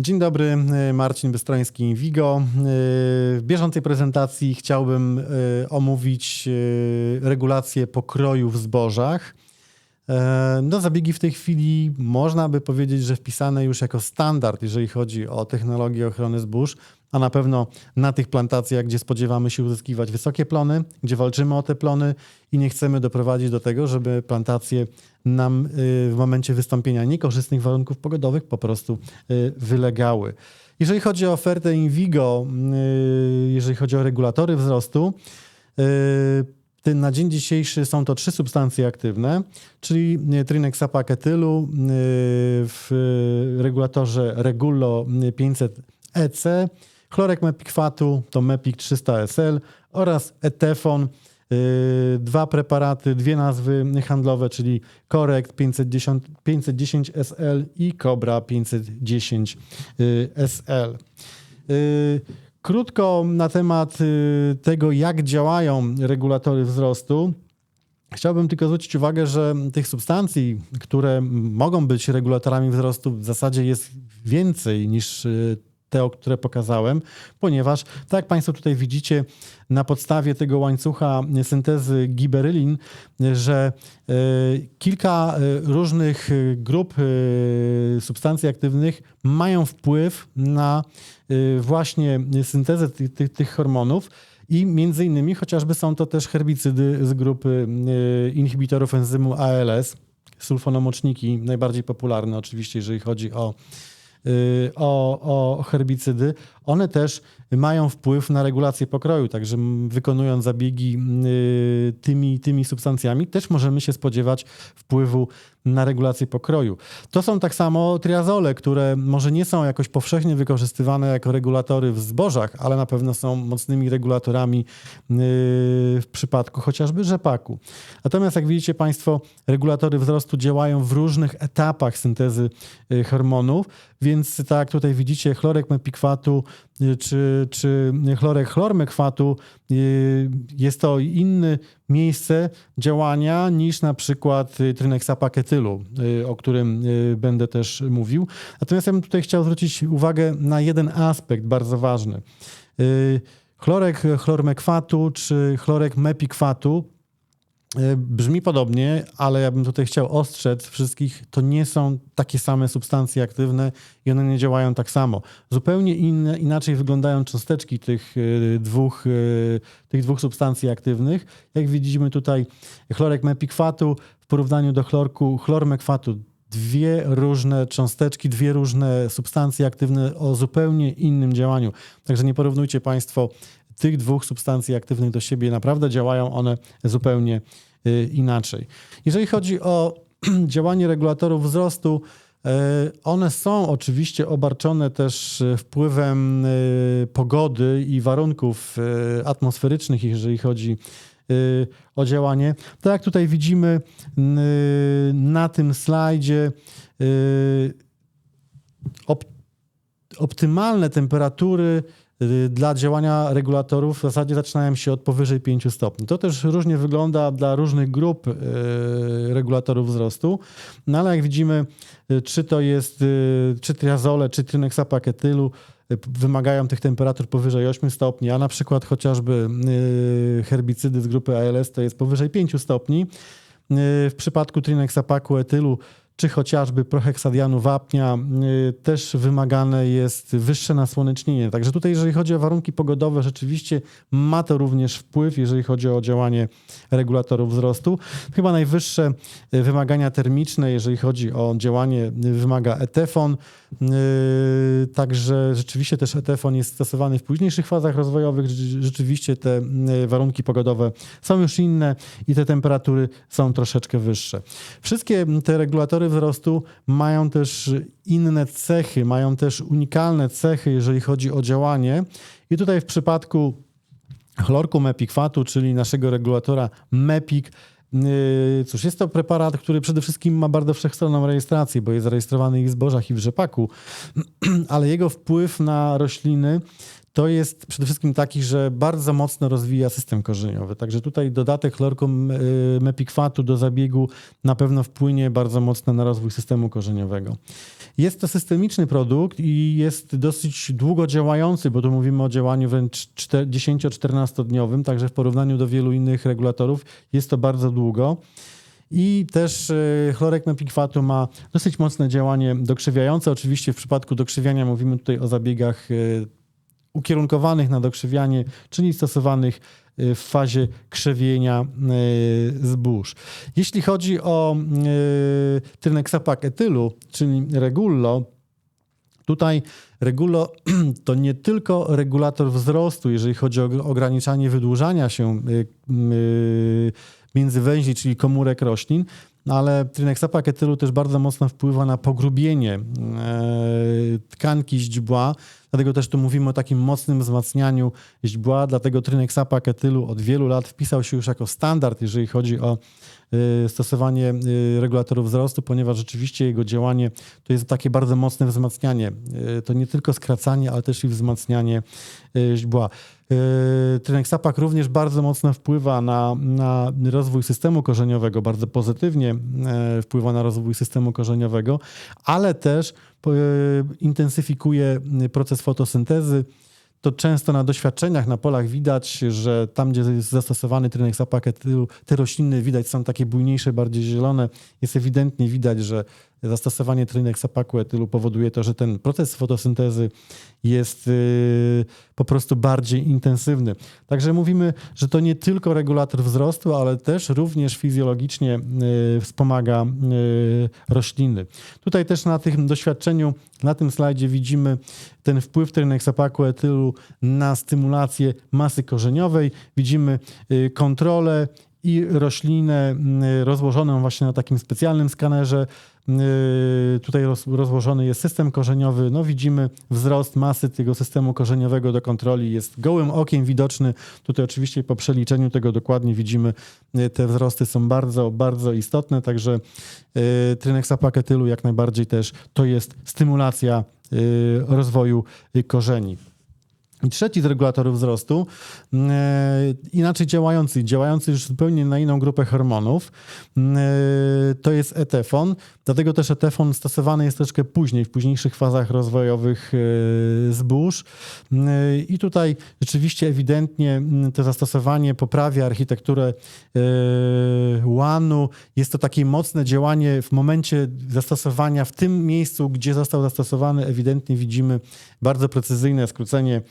Dzień dobry, y, Marcin Bystroński, Wigo. Y, W bieżącej prezentacji chciałbym y, omówić regulację pokroju w zbożach. E, No, zabiegi w tej chwili można by powiedzieć, że wpisane już jako standard, jeżeli chodzi o technologię ochrony zbóż, a na pewno na tych plantacjach, gdzie spodziewamy się uzyskiwać wysokie plony, gdzie walczymy o te plony i nie chcemy doprowadzić do tego, żeby plantacje nam y, w momencie wystąpienia niekorzystnych warunków pogodowych po prostu y, wylegały. Jeżeli chodzi o ofertę Invigo, y, jeżeli chodzi o regulatory wzrostu, na dzień dzisiejszy są to trzy substancje aktywne, czyli trinexapaketylu w regulatorze Regulo 500 EC, chlorek mepikwatu to Mepik 300 SL oraz Etefon. y, Dwa preparaty, dwie nazwy handlowe, czyli Correct 510, 510 SL i Cobra 510 y, SL. Y, Krótko na temat tego, jak działają regulatory wzrostu. Chciałbym tylko zwrócić uwagę, że tych substancji, które mogą być regulatorami wzrostu, w zasadzie jest więcej niż te, które pokazałem, ponieważ, tak jak Państwo tutaj widzicie, na podstawie tego łańcucha syntezy giberylin, że y, kilka y, różnych y, grup substancji aktywnych mają wpływ na właśnie syntezę tych, tych, tych hormonów. I między innymi chociażby są to też herbicydy z grupy inhibitorów enzymu ALS, sulfonomoczniki, najbardziej popularne oczywiście, jeżeli chodzi o, o, o herbicydy. One też mają wpływ na regulację pokroju, także wykonując zabiegi y, tymi, tymi substancjami, też możemy się spodziewać wpływu na regulację pokroju. To są tak samo triazole, które może nie są jakoś powszechnie wykorzystywane jako regulatory w zbożach, ale na pewno są mocnymi regulatorami yy, w przypadku chociażby rzepaku. Natomiast jak widzicie Państwo, regulatory wzrostu działają w różnych etapach syntezy hormonów, więc tak tutaj widzicie, chlorek mepikwatu yy, czy, czy chlorek chlormekwatu yy, jest to inny miejsce działania niż na przykład y, tryneksapaketylu, y, o którym y, będę też mówił. Natomiast ja bym tutaj chciał zwrócić uwagę na jeden aspekt bardzo ważny. Y, Chlorek chlormekwatu czy chlorek mepikwatu y, brzmi podobnie, ale ja bym tutaj chciał ostrzec wszystkich, to nie są takie same substancje aktywne i one nie działają tak samo. Zupełnie inne, inaczej wyglądają cząsteczki tych y, dwóch, y, tych dwóch substancji aktywnych. Jak widzimy tutaj chlorek mepikwatu w porównaniu do chlorku chlormekwatu dwie różne cząsteczki, dwie różne substancje aktywne o zupełnie innym działaniu. Także nie porównujcie Państwo tych dwóch substancji aktywnych do siebie. Naprawdę działają one zupełnie y, inaczej. Jeżeli chodzi o działanie regulatorów wzrostu, y, one są oczywiście obarczone też y, wpływem pogody i warunków atmosferycznych, jeżeli chodzi o działanie. Tak jak tutaj widzimy na tym slajdzie, op, optymalne temperatury dla działania regulatorów w zasadzie zaczynają się od powyżej 5 stopni. To też różnie wygląda dla różnych grup y, regulatorów wzrostu, no ale jak widzimy, y, czy to jest y, czy triazole, czy tryneksapaketylu, y, wymagają tych temperatur powyżej 8 stopni, a na przykład chociażby y, herbicydy z grupy ALS to jest powyżej 5 stopni. Y, W przypadku trineksapaku etylu czy chociażby proheksadianu wapnia y, też wymagane jest wyższe nasłonecznienie. Także tutaj, jeżeli chodzi o warunki pogodowe, rzeczywiście ma to również wpływ, jeżeli chodzi o działanie regulatorów wzrostu. Chyba najwyższe y, wymagania termiczne, jeżeli chodzi o działanie, y, wymaga etefon. Y, Także rzeczywiście też etefon jest stosowany w późniejszych fazach rozwojowych. Rze- Rzeczywiście te y, warunki pogodowe są już inne i te temperatury są troszeczkę wyższe. Wszystkie te regulatory wzrostu mają też inne cechy, mają też unikalne cechy, jeżeli chodzi o działanie. I tutaj w przypadku chlorku mepikwatu, czyli naszego regulatora MEPIK. Yy, Cóż, jest to preparat, który przede wszystkim ma bardzo wszechstronną rejestrację, bo jest zarejestrowany i w zbożach, i w rzepaku, ale jego wpływ na rośliny to jest przede wszystkim taki, że bardzo mocno rozwija system korzeniowy. Także tutaj dodatek chlorku mepikwatu do zabiegu na pewno wpłynie bardzo mocno na rozwój systemu korzeniowego. Jest to systemiczny produkt i jest dosyć długo działający, bo tu mówimy o działaniu wręcz 10-14 dniowym, także w porównaniu do wielu innych regulatorów jest to bardzo długo. I też e, chlorek mepikwatu ma dosyć mocne działanie dokrzywiające. Oczywiście w przypadku dokrzywiania mówimy tutaj o zabiegach e, ukierunkowanych na dokrzywianie, czyli stosowanych e, w fazie krzewienia zbóż. Jeśli chodzi o tryneksapak etylu, czyli regullo, Tutaj regulo to nie tylko regulator wzrostu, jeżeli chodzi o ograniczanie wydłużania się międzywęźli, czyli komórek roślin, ale tryneksapak etylu też bardzo mocno wpływa na pogrubienie e, tkanki źdźbła, dlatego też tu mówimy o takim mocnym wzmacnianiu źdźbła, dlatego tryneksapak etylu od wielu lat wpisał się już jako standard, jeżeli chodzi o stosowanie e, regulatorów wzrostu, ponieważ rzeczywiście jego działanie to jest takie bardzo mocne wzmacnianie. To nie tylko skracanie, ale też i wzmacnianie źdźbła. Yy, Trenek Sapak również bardzo mocno wpływa na, na rozwój systemu korzeniowego, bardzo pozytywnie wpływa na rozwój systemu korzeniowego, ale też intensyfikuje proces fotosyntezy. To często na doświadczeniach na polach widać, że tam, gdzie jest zastosowany trenek sapak te rośliny widać są takie bujniejsze, bardziej zielone. Jest ewidentnie widać, że zastosowanie trynek sapaku etylu powoduje to, że ten proces fotosyntezy jest y, po prostu bardziej intensywny. Także mówimy, że to nie tylko regulator wzrostu, ale też również fizjologicznie y, wspomaga y, rośliny. Tutaj też na tym doświadczeniu, na tym slajdzie widzimy ten wpływ trynek sapaku etylu na stymulację masy korzeniowej. Widzimy kontrolę i roślinę rozłożoną właśnie na takim specjalnym skanerze tutaj rozłożony jest system korzeniowy. No widzimy wzrost masy tego systemu korzeniowego do kontroli jest gołym okiem widoczny. Tutaj oczywiście po przeliczeniu tego dokładnie widzimy yy, te wzrosty są bardzo, bardzo istotne, także yy, tryneksapaketylu jak najbardziej też to jest stymulacja rozwoju korzeni. I trzeci z regulatorów wzrostu, mm, e, inaczej działający, działający już zupełnie na inną grupę hormonów, mm, e, to jest etefon. Dlatego też etefon stosowany jest troszkę później, w późniejszych fazach rozwojowych e, zbóż. Mm, I tutaj rzeczywiście ewidentnie to zastosowanie poprawia architekturę łanu. Jest to takie mocne działanie w momencie zastosowania, w tym miejscu, gdzie został zastosowany, ewidentnie widzimy bardzo precyzyjne skrócenie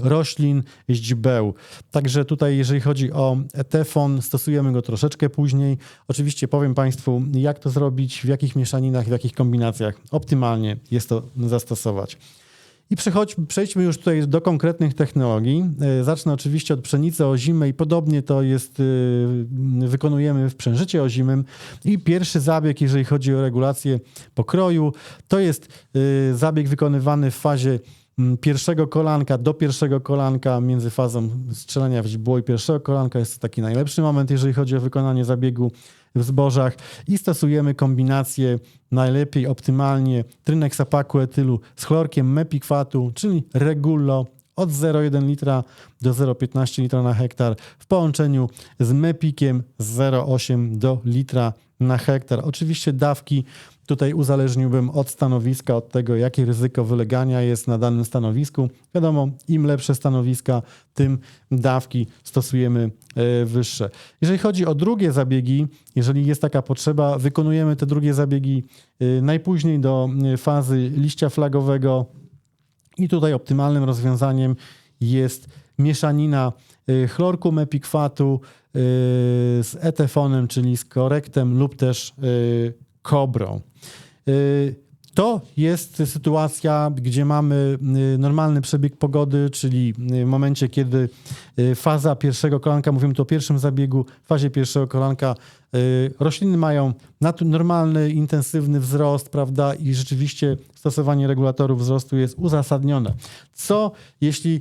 roślin, źdźbeł. Także tutaj, jeżeli chodzi o etefon, stosujemy go troszeczkę później. Oczywiście powiem Państwu, jak to zrobić, w jakich mieszaninach, w jakich kombinacjach optymalnie jest to zastosować. I przejdźmy już tutaj do konkretnych technologii. Y, zacznę oczywiście od pszenicy ozimej. Podobnie to jest, y, wykonujemy w przężycie ozimym. I pierwszy zabieg, jeżeli chodzi o regulację pokroju, to jest zabieg wykonywany w fazie pierwszego kolanka do pierwszego kolanka między fazą strzelania w źdźbło i pierwszego kolanka jest to taki najlepszy moment, jeżeli chodzi o wykonanie zabiegu w zbożach. I stosujemy kombinację najlepiej, optymalnie trynek sapaku etylu z chlorkiem mepikwatu, czyli regulo od 0,1 litra do 0,15 litra na hektar w połączeniu z mepikiem z 0,8 do litra na hektar. Oczywiście dawki Tutaj uzależniłbym od stanowiska, od tego, jakie ryzyko wylegania jest na danym stanowisku. Wiadomo, im lepsze stanowiska, tym dawki stosujemy e, wyższe. Jeżeli chodzi o drugie zabiegi, jeżeli jest taka potrzeba, wykonujemy te drugie zabiegi e, najpóźniej do e, fazy liścia flagowego. I tutaj optymalnym rozwiązaniem jest mieszanina chlorku mepikwatu z etefonem, czyli z korektem lub też kobrą. Y, to jest sytuacja, gdzie mamy y, normalny przebieg pogody, czyli w momencie, kiedy y, faza pierwszego kolanka, mówimy tu o pierwszym zabiegu, w fazie pierwszego kolanka rośliny mają normalny, intensywny wzrost, prawda, i rzeczywiście stosowanie regulatorów wzrostu jest uzasadnione. Co jeśli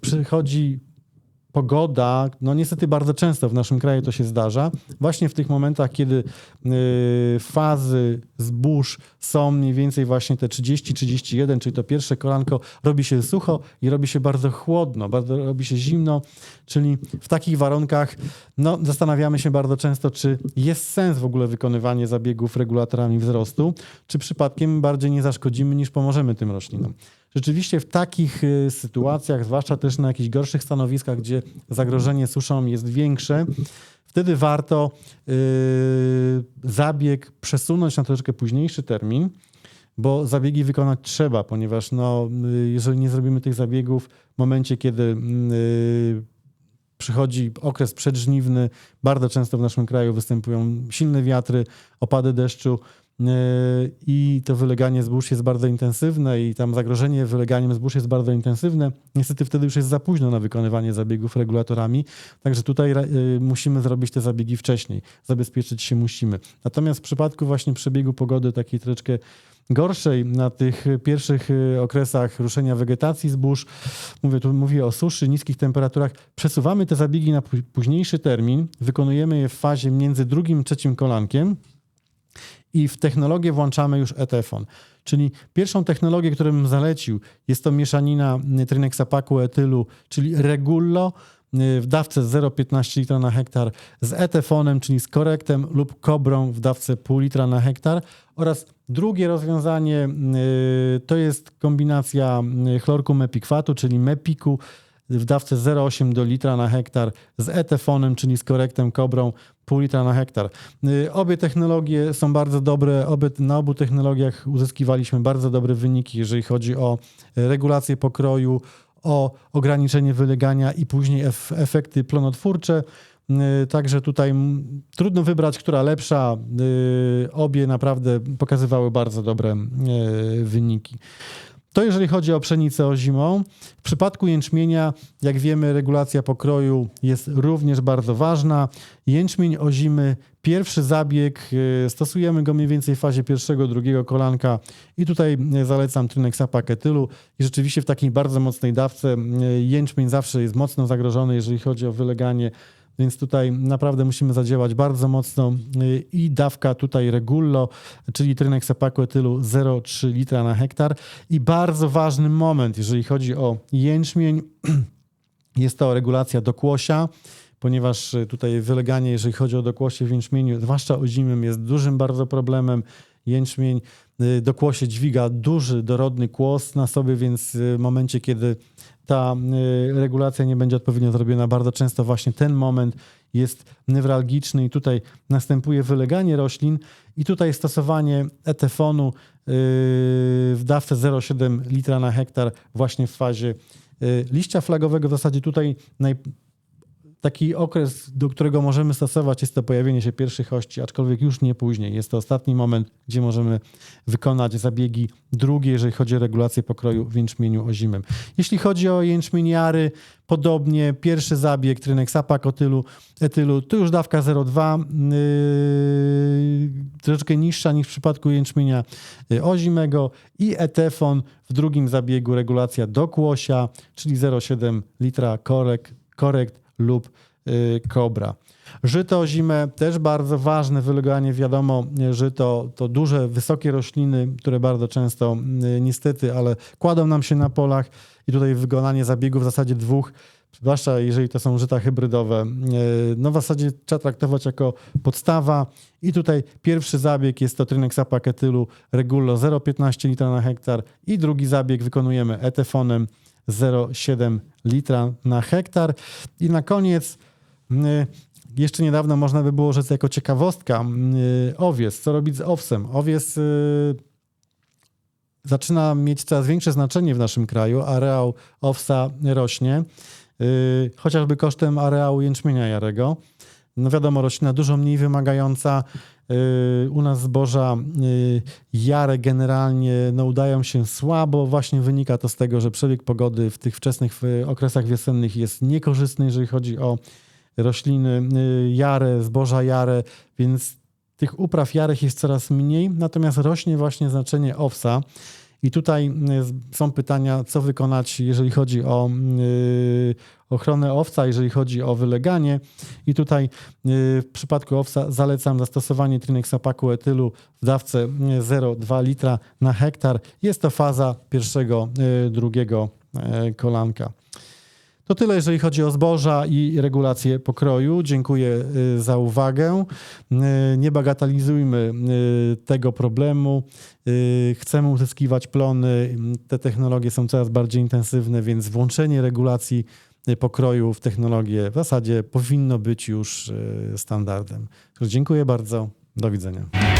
przychodzi pogoda, no niestety bardzo często w naszym kraju to się zdarza, właśnie w tych momentach, kiedy y, fazy zbóż są mniej więcej właśnie te 30-31, czyli to pierwsze kolanko robi się sucho i robi się bardzo chłodno, bardzo robi się zimno, czyli w takich warunkach no, zastanawiamy się bardzo często, czy jest sens w ogóle wykonywanie zabiegów regulatorami wzrostu, czy przypadkiem bardziej nie zaszkodzimy niż pomożemy tym roślinom. Rzeczywiście w takich y, sytuacjach, zwłaszcza też na jakichś gorszych stanowiskach, gdzie zagrożenie suszą jest większe, wtedy warto yy, zabieg przesunąć na troszeczkę późniejszy termin, bo zabiegi wykonać trzeba, ponieważ no, y, jeżeli nie zrobimy tych zabiegów w momencie, kiedy yy, przychodzi okres przedżniwny, bardzo często w naszym kraju występują silne wiatry, opady deszczu, i to wyleganie zbóż jest bardzo intensywne i tam zagrożenie wyleganiem zbóż jest bardzo intensywne. Niestety wtedy już jest za późno na wykonywanie zabiegów regulatorami, także tutaj yy, musimy zrobić te zabiegi wcześniej, zabezpieczyć się musimy. Natomiast w przypadku właśnie przebiegu pogody takiej troszeczkę gorszej na tych pierwszych yy, okresach ruszenia wegetacji zbóż, mówię tu mówię o suszy, niskich temperaturach, przesuwamy te zabiegi na późniejszy termin, wykonujemy je w fazie między drugim trzecim kolankiem, i w technologię włączamy już etefon. Czyli pierwszą technologię, którą bym zalecił, jest to mieszanina tryneksapaku etylu, czyli regullo y, w dawce 0,15 litra na hektar z etefonem, czyli z korektem lub kobrą w dawce pół litra na hektar. Oraz drugie rozwiązanie y, to jest kombinacja y, chlorku mepikwatu, czyli mepiku w dawce 0,8 do litra na hektar z etefonem, czyli z korektem kobrą pół litra na hektar. Y, obie technologie są bardzo dobre. Obie, na obu technologiach uzyskiwaliśmy bardzo dobre wyniki, jeżeli chodzi o regulację pokroju, o ograniczenie wylegania i później efekty plonotwórcze. Y, także tutaj trudno wybrać, która lepsza. Y, obie naprawdę pokazywały bardzo dobre wyniki. To jeżeli chodzi o pszenicę o zimą. W przypadku jęczmienia, jak wiemy, regulacja pokroju jest również bardzo ważna. Jęczmień o zimy, pierwszy zabieg, e, stosujemy go mniej więcej w fazie pierwszego, drugiego kolanka i tutaj e, zalecam trynek sapaketylu i rzeczywiście w takiej bardzo mocnej dawce e, jęczmień zawsze jest mocno zagrożony, jeżeli chodzi o wyleganie więc tutaj naprawdę musimy zadziałać bardzo mocno i dawka tutaj regulo, czyli trynek sepaku etylu 0,3 litra na hektar. I bardzo ważny moment, jeżeli chodzi o jęczmień, jest to regulacja dokłosia ponieważ y, tutaj wyleganie, jeżeli chodzi o dokłosie w jęczmieniu, zwłaszcza o zimym, jest dużym bardzo problemem. Jęczmień y, dokłosie dźwiga duży, dorodny kłos na sobie, więc w momencie, kiedy ta y, regulacja nie będzie odpowiednio zrobiona. Bardzo często właśnie ten moment jest newralgiczny i tutaj następuje wyleganie roślin i tutaj stosowanie etefonu y, w dawce 0,7 litra na hektar właśnie w fazie y, liścia flagowego. W zasadzie tutaj naj, taki okres, do którego możemy stosować, jest to pojawienie się pierwszych ości, aczkolwiek już nie później. Jest to ostatni moment, gdzie możemy wykonać zabiegi drugie, jeżeli chodzi o regulację pokroju w jęczmieniu ozimym. Jeśli chodzi o jęczmień jary, podobnie pierwszy zabieg, trynek sapak otylu, etylu, to już dawka 0,2, yy, troszeczkę niższa niż w przypadku jęczmienia yy, ozimego i etefon w drugim zabiegu regulacja do kłosia, czyli 0,7 litra korekt, korekt lub y, kobra. Żyto zimę też bardzo ważne wyleganie. Wiadomo, żyto to duże, wysokie rośliny, które bardzo często y, niestety, ale kładą nam się na polach i tutaj wykonanie zabiegów w zasadzie dwóch, zwłaszcza jeżeli to są żyta hybrydowe, y, no w zasadzie trzeba traktować jako podstawa. I tutaj pierwszy zabieg jest to trynek sapaketylu regulo 0,15 litra na hektar i drugi zabieg wykonujemy etefonem 0,7 litra na hektar. I na koniec y, jeszcze niedawno można by było rzec jako ciekawostka y, owies. Co robić z owsem? Owies y, zaczyna mieć coraz większe znaczenie w naszym kraju. Areał owsa rośnie, chociażby kosztem areału jęczmienia jarego. No wiadomo, roślina dużo mniej wymagająca, Y, u nas zboża y, jare generalnie no, udają się słabo. Właśnie wynika to z tego, że przebieg pogody w tych wczesnych okresach wiosennych jest niekorzystny, jeżeli chodzi o rośliny y, jare, zboża jare, więc tych upraw jarych jest coraz mniej, natomiast rośnie właśnie znaczenie owsa. I tutaj y, są pytania, co wykonać, jeżeli chodzi o y, ochronę owca, jeżeli chodzi o wyleganie. I tutaj y, w przypadku owca zalecam zastosowanie trinexapaku etylu w dawce y, 0,2 litra na hektar. Jest to faza pierwszego, drugiego kolanka. To tyle, jeżeli chodzi o zboża i regulację pokroju. Dziękuję y, za uwagę. Y, Nie bagatelizujmy y, tego problemu. Chcemy uzyskiwać plony. Te technologie są coraz bardziej intensywne, więc włączenie regulacji pokroju w technologię w zasadzie powinno być już standardem. Dziękuję bardzo. Do widzenia.